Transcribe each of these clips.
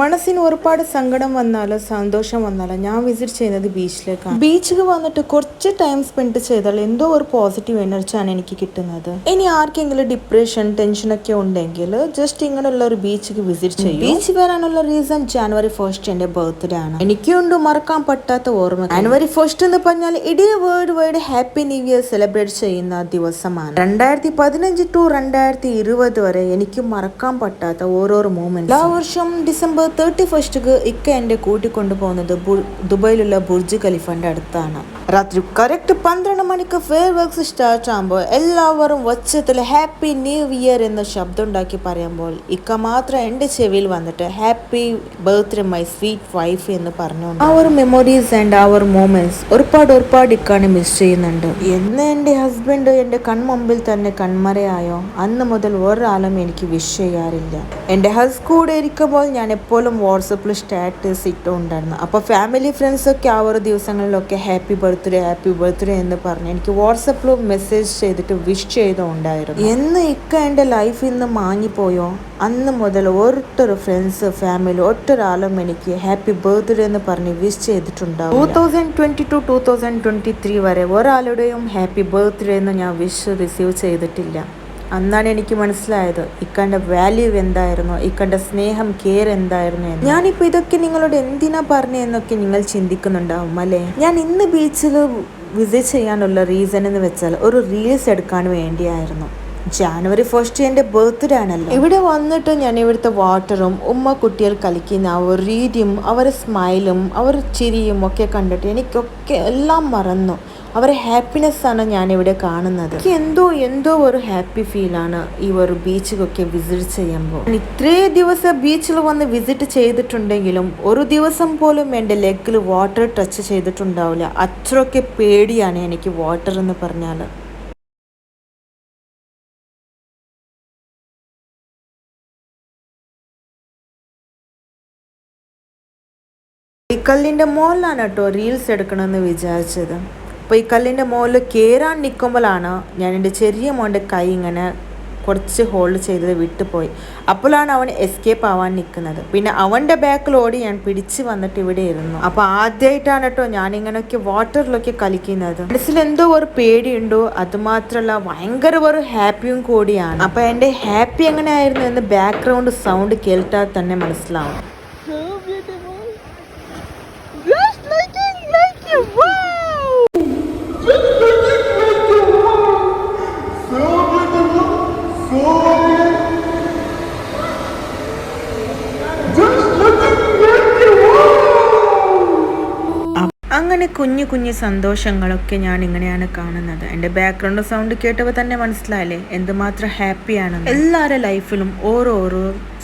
മനസ്സിന് ഒരുപാട് സങ്കടം വന്നാലോ സന്തോഷം വന്നാലോ ഞാൻ വിസിറ്റ് ചെയ്യുന്നത് ബീച്ചിലേക്കാണ് ബീച്ചിൽ വന്നിട്ട് കുറച്ച് ടൈം സ്പെൻഡ് ചെയ്താൽ എന്തോ ഒരു പോസിറ്റീവ് എനർജിയാണ് എനിക്ക് കിട്ടുന്നത്. ഇനി ആർക്കെങ്കിലും ഡിപ്രഷൻ ടെൻഷൻ ഒക്കെ ഉണ്ടെങ്കിൽ ജസ്റ്റ് ഇങ്ങനെയുള്ള ഒരു ബീച്ചിൽ വിസിറ്റ് ചെയ്യും. ബീച്ച് വരാനുള്ള റീസൺ ജാനുവരി ഫസ്റ്റ് എന്റെ ബർത്ത്ഡേ ആണ്. എനിക്കുണ്ട് മറക്കാൻ പറ്റാത്ത ഓർമ്മ ജാനുവരി ഫസ്റ്റ് എന്ന് പറഞ്ഞാൽ ഇടീ world wide happy new year celebrate ചെയ്യുന്ന ദിവസമാണ്. രണ്ടായിരത്തി പതിനഞ്ച് ടു രണ്ടായിരത്തി ഇരുപത് വരെ എനിക്ക് മറക്കാൻ പറ്റാത്ത ഓരോരോ മൂമെന്റ് എല്ലാ വർഷം ഡിസംബർ തേർട്ടി ഫസ്റ്റിക്ക് ഇക്ക എന്റെ കൂട്ടിക്കൊണ്ടു പോകുന്നത് ദുബൈയിലുള്ള ബുർജ് ഖലിഫന്റെ അടുത്താണ്. രാത്രി കറക്റ്റ് പന്ത്രണ്ട് മണിക്ക് ഫെയർ വർക്ക്സ് സ്റ്റാർട്ട് ആകുമ്പോൾ എല്ലാവരും വച്ചത്തിൽ ഹാപ്പി ന്യൂ ഇയർ എന്ന ശബ്ദം ഉണ്ടാക്കി പറയുമ്പോൾ ഇക്ക മാത്രം എന്റെ ചെവിയിൽ വന്നിട്ട് happy birthday my sweet wife എന്ന് പറഞ്ഞു ഒരു മെമ്മറീസ് ആൻഡ് ഒരു മൂമെന്റ്സ് ഒരുപാട് ഒരുപാട് ഇക്കാണ് മിസ് ചെയ്യുന്നുണ്ട്. എന്ന് എന്റെ ഹസ്ബൻഡ് എന്റെ കൺമുമ്പിൽ തന്നെ കൺമറയായോ? അന്ന് മുതൽ ഒരാളും എനിക്ക് വിഷ് ചെയ്യാറില്ല. എന്റെ ഹസ് കൂടെ ഇരിക്കുമ്പോൾ ഞാൻ എപ്പോഴും വാട്സപ്പിൽ സ്റ്റാറ്റസ് ഇട്ടുണ്ടായിരുന്നു അപ്പോൾ ഫാമിലി ഫ്രണ്ട്സൊക്കെ ആ ഒരു ദിവസങ്ങളിലൊക്കെ ഹാപ്പി ബർത്ത്ഡേ ഹാപ്പി ബർത്ത്ഡേ എന്ന് പറഞ്ഞ് എനിക്ക് വാട്സപ്പിൽ മെസ്സേജ് ചെയ്തിട്ട് വിഷ് ചെയ്തുണ്ടായിരുന്നു എന്ന് ഇക്ക എന്റെ ലൈഫിൽ നിന്ന് മാങ്ങിപ്പോയോ അന്ന് മുതൽ ഒരൊറ്റൊരു ഫ്രണ്ട്സ് ഫാമിലി ഒറ്റൊരാളും എനിക്ക് ഹാപ്പി ബർത്ത്ഡേ എന്ന് പറഞ്ഞ് വിഷ് ചെയ്തിട്ടുണ്ടാവും two thousand twenty two two thousand twenty three വരെ ഒരാളുടെയും ഹാപ്പി ബർത്ത്ഡേ എന്ന് ഞാൻ വിഷ് റിസീവ് ചെയ്തിട്ടില്ല. അന്നാണ് എനിക്ക് മനസ്സിലായത് ഇക്കന്റെ വാല്യൂ എന്തായിരുന്നു ഇക്കന്റെ സ്നേഹം കെയർ എന്തായിരുന്നു എന്ന്. ഞാനിപ്പോൾ ഇതൊക്കെ നിങ്ങളോട് എന്തിനാ പറഞ്ഞതെന്നൊക്കെ നിങ്ങൾ ചിന്തിക്കുന്നുണ്ടാവും അല്ലേ? ഞാൻ ഇന്ന് ബീച്ചിൽ വിസിറ്റ് ചെയ്യാനുള്ള റീസൺ എന്ന് വെച്ചാൽ ഒരു റീൽസ് എടുക്കാൻ വേണ്ടിയായിരുന്നു. ജാനുവരി ഫസ്റ്റ് എന്റെ ബർത്ത്ഡേ ആണല്ലോ. ഇവിടെ വന്നിട്ട് ഞാൻ ഇവിടുത്തെ വാട്ടറും ഉമ്മ കുട്ടികൾ കളിക്കുന്ന ആ ഒരു രീതിയും അവരുടെ സ്മൈലും അവർ ചിരിയും ഒക്കെ കണ്ടിട്ട് എനിക്കൊക്കെ എല്ലാം മറന്നു. അവരെ ഹാപ്പിനെസ്സാണ് ഞാനിവിടെ കാണുന്നത്. എനിക്ക് എന്തോ എന്തോ ഒരു ഹാപ്പി ഫീലാണ് ഈ ഒരു ബീച്ചിലൊക്കെ വിസിറ്റ് ചെയ്യുമ്പോൾ. ഇത്രേ ദിവസം ബീച്ചിൽ വന്ന് വിസിറ്റ് ചെയ്തിട്ടുണ്ടെങ്കിലും ഒരു ദിവസം പോലും എന്റെ ലെഗിൽ വാട്ടർ ടച്ച് ചെയ്തിട്ടുണ്ടാവില്ല. അത്രയൊക്കെ പേടിയാണ് എനിക്ക് വാട്ടർ എന്ന് പറഞ്ഞാൽ കല്ലിന്റെ മുകളിലാണ് കേട്ടോ റീൽസ് എടുക്കണമെന്ന് വിചാരിച്ചത്. അപ്പോൾ ഈ കല്ലിന്റെ മുകളിൽ കയറാൻ നിൽക്കുമ്പോഴാണ് ഞാൻ എന്റെ ചെറിയ മോന്റെ കൈ ഇങ്ങനെ കുറച്ച് ഹോൾഡ് ചെയ്തത് വിട്ടുപോയി. അപ്പോഴാണ് അവൻ എസ്കേപ്പ് ആവാൻ നിൽക്കുന്നത്. പിന്നെ അവന്റെ ബാക്കിൽ ഓടി ഞാൻ പിടിച്ച് വന്നിട്ട് ഇവിടെ ഇരുന്നു. അപ്പോൾ ആദ്യമായിട്ടാണ് കേട്ടോ ഞാൻ ഇങ്ങനെയൊക്കെ വാട്ടറിലൊക്കെ കളിക്കുന്നത്. മനസ്സിൽ എന്തോ ഒരു പേടിയുണ്ടോ? അതുമാത്രമല്ല ഭയങ്കര ഒരു ഹാപ്പിയും കൂടിയാണ്. അപ്പോൾ എന്റെ ഹാപ്പി എങ്ങനെയായിരുന്നു എന്ന് ബാക്ക്ഗ്രൗണ്ട് സൗണ്ട് കേട്ടാൽ തന്നെ മനസ്സിലാവും. അങ്ങനെ കുഞ്ഞു കുഞ്ഞു സന്തോഷങ്ങളൊക്കെ ഞാൻ ഇങ്ങനെയാണ് കാണുന്നത്. എന്റെ ബാക്ക്ഗ്രൗണ്ട് സൗണ്ട് കേട്ടപ്പോൾ തന്നെ മനസ്സിലായില്ലേ? എന്തുമാത്രം ഹാപ്പിയാണ് എല്ലാവരുടെ ലൈഫിലും ഓരോരോ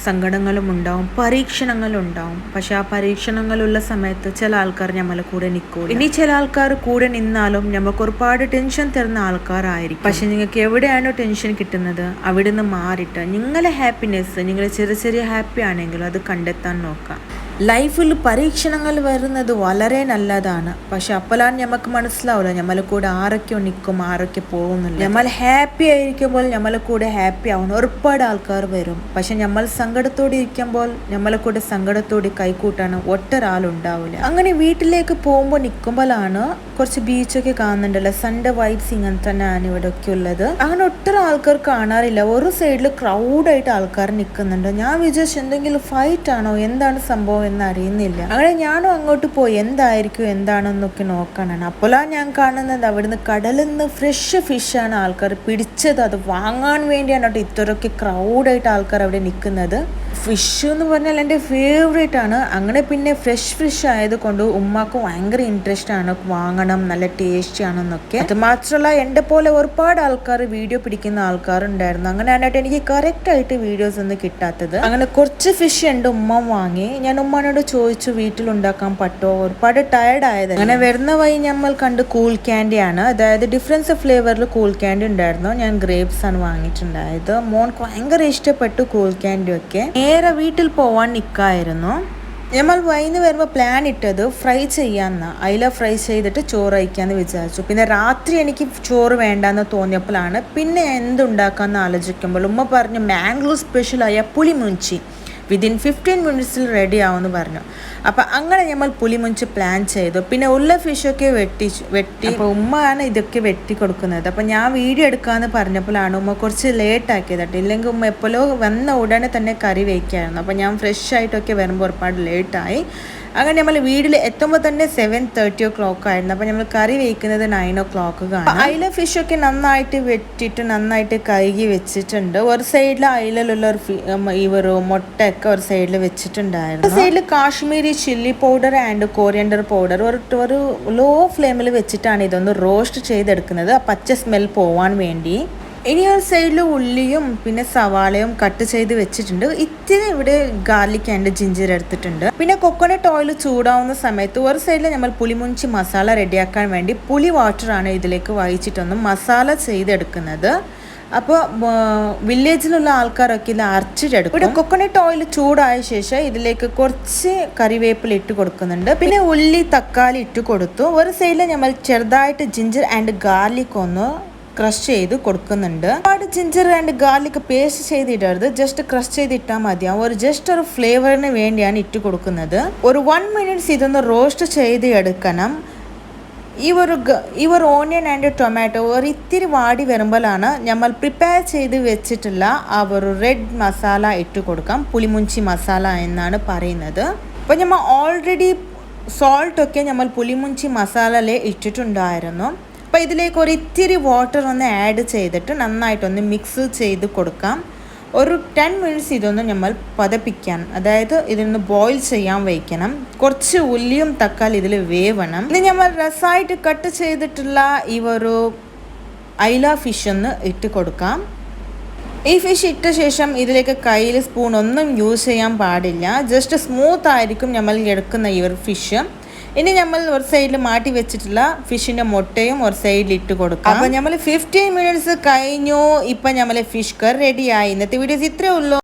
സങ്കടങ്ങളും ഉണ്ടാവും പരീക്ഷണങ്ങളും ഉണ്ടാവും പക്ഷെ ആ പരീക്ഷണങ്ങളുള്ള സമയത്ത് ചില ആൾക്കാർ നമ്മളെ കൂടെ നിൽക്കും ഇനി ചില ആൾക്കാർ കൂടെ നിന്നാലും നമുക്ക് ഒരുപാട് ടെൻഷൻ തരുന്ന ആൾക്കാരായിരിക്കും. പക്ഷെ നിങ്ങൾക്ക് എവിടെയാണോ ടെൻഷൻ കിട്ടുന്നത് അവിടെ നിന്ന് മാറിയിട്ട് നിങ്ങളെ ഹാപ്പിനെസ് നിങ്ങളെ ചെറിയ ചെറിയ ഹാപ്പി ആണെങ്കിലും അത് കണ്ടെത്താൻ നോക്കാം. ലൈഫിൽ പരീക്ഷണങ്ങൾ വരുന്നത് വളരെ നല്ലതാണ്. പക്ഷെ അപ്പോഴാണ് നമുക്ക് മനസ്സിലാവില്ല നമ്മൾ കൂടെ ആരൊക്കെ നിൽക്കും ആരൊക്കെ പോകുന്നില്ല നമ്മൾ ഹാപ്പി ആയിരിക്കുമ്പോൾ നമ്മൾ കൂടെ ഹാപ്പി ആവണം ഒരുപാട് ആൾക്കാർ വരും. പക്ഷെ നമ്മൾ സങ്കടത്തോടെ ഇരിക്കുമ്പോൾ നമ്മളെ കൂടെ സങ്കടത്തോടെ കൈക്കൂട്ടാണ് ഒട്ടൊരാളുണ്ടാവില്ല അങ്ങനെ വീട്ടിലേക്ക് പോകുമ്പോൾ നിൽക്കുമ്പോഴാണ് കുറച്ച് ബീച്ചൊക്കെ കാണുന്നുണ്ടല്ലോ. സൺഡേ വൈബ്സ് ഇങ്ങനെ തന്നെയാണ് ഇവിടെ ഒക്കെ ഉള്ളത്. അങ്ങനെ ഒട്ടൊരു ആൾക്കാർ കാണാറില്ല. ഒരു സൈഡിൽ ക്രൗഡായിട്ട് ആൾക്കാർ നിൽക്കുന്നുണ്ട്. ഞാൻ വിചാരിച്ചു എന്തെങ്കിലും ഫൈറ്റ് ആണോ? എന്താണ് സംഭവം എന്ന് അറിയുന്നില്ല അങ്ങനെ ഞാനും അങ്ങോട്ട് പോയി. എന്തായിരിക്കും എന്താണെന്നൊക്കെ നോക്കാനാണ്. അപ്പോഴാണ് ഞാൻ കാണുന്നത് അവിടുന്ന് കടലിൽ നിന്ന് ഫ്രഷ് ഫിഷാണ് ആൾക്കാർ പിടിച്ചത്. അത് വാങ്ങാൻ വേണ്ടിയാണ് കേട്ടോ ഇത്രയൊക്കെ ക്രൗഡായിട്ട് ആൾക്കാർ അവിടെ നിൽക്കുന്നത്. ഫിഷ് എന്ന് പറഞ്ഞാൽ എന്റെ ഫേവറേറ്റ് ആണ്. അങ്ങനെ പിന്നെ ഫ്രഷ് ഫിഷ് ആയതുകൊണ്ട് ഉമ്മാക്ക് ഭയങ്കര ഇൻട്രസ്റ്റ് ആണ്. വാങ്ങണം നല്ല ടേസ്റ്റി ആണെന്നൊക്കെ. അത് മാത്രമല്ല എന്റെ പോലെ ഒരുപാട് ആൾക്കാർ വീഡിയോ പിടിക്കുന്ന ആൾക്കാരുണ്ടായിരുന്നു. അങ്ങനെയായിട്ട് എനിക്ക് കറക്റ്റ് ആയിട്ട് വീഡിയോസ് ഒന്നും കിട്ടാത്തത്. അങ്ങനെ കുറച്ച് ഫിഷ് എന്റെ ഉമ്മ വാങ്ങി. ഞാൻ ഉമ്മാനോട് ചോദിച്ചു വീട്ടിൽ ഉണ്ടാക്കാൻ പറ്റുമോ ഒരുപാട് ടയർഡ് ആയത് അങ്ങനെ വരുന്ന വഴി നമ്മൾ കണ്ട് കൂൾ ക്യാൻഡി ആണ്. അതായത് ഡിഫറൻസ് ഫ്ലേവറിൽ കൂൾ ക്യാൻഡി ഉണ്ടായിരുന്നു. ഞാൻ ഗ്രേപ്സ് ആണ് വാങ്ങിയിട്ടുണ്ടായത്. മോൻ ഭയങ്കര ഇഷ്ടപ്പെട്ടു കൂൾ ക്യാൻഡി ഒക്കെ. നേരെ വീട്ടിൽ പോവാൻ നിൽക്കായിരുന്നു നമ്മൾ വൈന്ന് വരുമ്പോൾ പ്ലാൻ ഇട്ടത് ഫ്രൈ ചെയ്യാമെന്ന് അയില ഫ്രൈ ചെയ്തിട്ട് ചോറ് കഴിക്കാമെന്ന് വിചാരിച്ചു. പിന്നെ രാത്രി എനിക്ക് ചോറ് വേണ്ടാന്ന് തോന്നിയപ്പോഴാണ് പിന്നെ എന്തുണ്ടാക്കാമെന്ന് ആലോചിക്കുമ്പോൾ ഉമ്മ പറഞ്ഞു മാംഗ്ലൂർ സ്പെഷ്യലായ പുളിമുഞ്ചി. വിതിൻ ഫിഫ്റ്റീൻ മിനിറ്റ്സിൽ റെഡി ആവുമെന്ന് പറഞ്ഞു. അപ്പം അങ്ങനെ നമ്മൾ പുളിമുഞ്ച് പ്ലാൻ ചെയ്തു. പിന്നെ ഉള്ള ഫിഷൊക്കെ വെട്ടി വെട്ടി അപ്പോൾ ഉമ്മയാണ് ഇതൊക്കെ വെട്ടി കൊടുക്കുന്നത്. അപ്പം ഞാൻ വീഡിയോ എടുക്കാമെന്ന് പറഞ്ഞപ്പോഴാണ് ഉമ്മ കുറച്ച് ലേറ്റ് ആക്കിയത് കേട്ടോ. ഇല്ലെങ്കിൽ ഉമ്മ എപ്പോഴോ വന്ന ഉടനെ തന്നെ കറി വയ്ക്കായിരുന്നു അപ്പം ഞാൻ ഫ്രഷ് ആയിട്ടൊക്കെ വരുമ്പോൾ ഒരുപാട് ലേറ്റായി അങ്ങനെ നമ്മൾ വീട്ടിൽ എത്തുമ്പോൾ തന്നെ സെവൻ തേർട്ടി ഓ ക്ലോക്ക് ആയിരുന്നു. അപ്പോൾ നമ്മൾ കറി വയ്ക്കുന്നത് നയൻ ഓ ക്ലോക്ക് കാണാം അയില ഫിഷൊക്കെ നന്നായിട്ട് വെട്ടിയിട്ട് നന്നായിട്ട് കഴുകി വെച്ചിട്ടുണ്ട്. ഒരു സൈഡിൽ അയിലുള്ള ഒരു ഫി- ഉം, ഈ ഒരു സൈഡിൽ വെച്ചിട്ടുണ്ടായിരുന്നു. സൈഡിൽ Kashmiri chilli powder and coriander powder ഒരു ഒരു ലോ ഫ്ലെയിമിൽ വെച്ചിട്ടാണ് ഇതൊന്ന് റോസ്റ്റ് ചെയ്തെടുക്കുന്നത്. ആ പച്ച സ്മെൽ പോവാൻ വേണ്ടി. ഇനി ഒരു സൈഡിൽ ഉള്ളിയും പിന്നെ സവാളയും കട്ട് ചെയ്ത് വെച്ചിട്ടുണ്ട്. ഇത്തിരി ഇവിടെ ഗാർലിക് ആൻഡ് ജിഞ്ചർ എടുത്തിട്ടുണ്ട്. പിന്നെ കൊക്കോനട്ട് ഓയിൽ ചൂടാവുന്ന സമയത്ത് ഒരു സൈഡിൽ നമ്മൾ പുളിമുഞ്ചി മസാല റെഡിയാക്കാൻ വേണ്ടി പുളി വാട്ടറാണ് ഇതിലേക്ക് വഹിച്ചിട്ടൊന്ന് മസാല ചെയ്തെടുക്കുന്നത്. അപ്പോൾ വില്ലേജിലുള്ള ആൾക്കാരൊക്കെ ഇത് അരച്ചിട്ടെടുക്കും. ഇവിടെ കൊക്കോണട്ട് ഓയിൽ ചൂടായ ശേഷം ഇതിലേക്ക് കുറച്ച് കറിവേപ്പില ഇട്ട് കൊടുക്കുന്നുണ്ട്. പിന്നെ ഉള്ളി തക്കാളി ഇട്ട് കൊടുത്തു. ഒരു സൈഡിൽ നമ്മൾ ചെറുതായിട്ട് ജിഞ്ചർ ആൻഡ് ഗാർലിക് ഒന്ന് ക്രഷ് ചെയ്ത് കൊടുക്കുന്നുണ്ട്. ഒരുപാട് ജിഞ്ചർ ആൻഡ് ഗാർലിക് പേസ്റ്റ് ചെയ്തിടരുത്. ജസ്റ്റ് ക്രഷ് ചെയ്ത് ഇട്ടാൽ മതിയാവും. ഒരു ജസ്റ്റ് ഒരു ഫ്ലേവറിന് വേണ്ടിയാണ് ഇട്ട് കൊടുക്കുന്നത്. ഒരു വൺ മിനിറ്റ്സ് ഇതൊന്ന് റോസ്റ്റ് ചെയ്ത് എടുക്കണം ഈ ഒരു ഈ ഒരു ഓണിയൻ ആൻഡ് ടൊമാറ്റോ ഒരു ഇത്തിരി വാടി വരുമ്പോഴാണ് നമ്മൾ പ്രിപ്പയർ ചെയ്ത് വെച്ചിട്ടുള്ള ആ ഒരു റെഡ് മസാല ഇട്ട് കൊടുക്കാം. പുളിമുഞ്ചി മസാല എന്നാണ് പറയുന്നത്. അപ്പോൾ നമ്മൾ ഓൾറെഡി സോൾട്ടൊക്കെ നമ്മൾ പുളിമുഞ്ചി മസാലയിൽ ഇട്ടിട്ടുണ്ടായിരുന്നു. അപ്പോൾ ഇതിലേക്ക് ഒരു ഇത്തിരി വാട്ടർ ഒന്ന് ആഡ് ചെയ്തിട്ട് നന്നായിട്ടൊന്ന് മിക്സ് ചെയ്ത് കൊടുക്കാം. ഒരു ടെൻ മിനിറ്റ്സ് ഇതൊന്ന് നമ്മൾ പതപ്പിക്കാൻ അതായത് ഇതൊന്ന് ബോയിൽ ചെയ്യാൻ വയ്ക്കണം. കുറച്ച് ഉള്ളിയും തക്കാളി ഇതിൽ വേവണം. ഇനി നമ്മൾ രസമായിട്ട് കട്ട് ചെയ്തിട്ടുള്ള ഈ ഒരു ഐല ഫിഷ് ഒന്ന് ഇട്ട് കൊടുക്കാം. ഈ ഫിഷ് ഇട്ട ശേഷം ഇതിലേക്ക് കയ്യിൽ സ്പൂൺ ഒന്നും യൂസ് ചെയ്യാൻ പാടില്ല. ജസ്റ്റ് സ്മൂത്ത് ആയിരിക്കും നമ്മൾ എടുക്കുന്ന ഈ ഒരു ഫിഷ് ഇനി നമ്മൾ ഒരു സൈഡിൽ മാറ്റി വെച്ചിട്ടുള്ള ഫിഷിന്റെ മുട്ടയും ഒരു സൈഡിൽ ഇട്ട് കൊടുക്കാം. അപ്പൊ നമ്മൾ ഫിഫ്റ്റീൻ മിനിറ്റ്സ് കഴിഞ്ഞു. ഇപ്പൊ നമ്മളെ ഫിഷ് കറി റെഡിയായി ഇന്നത്തെ വീഡിയോസ് ഇത്രേ ഉള്ളൂ.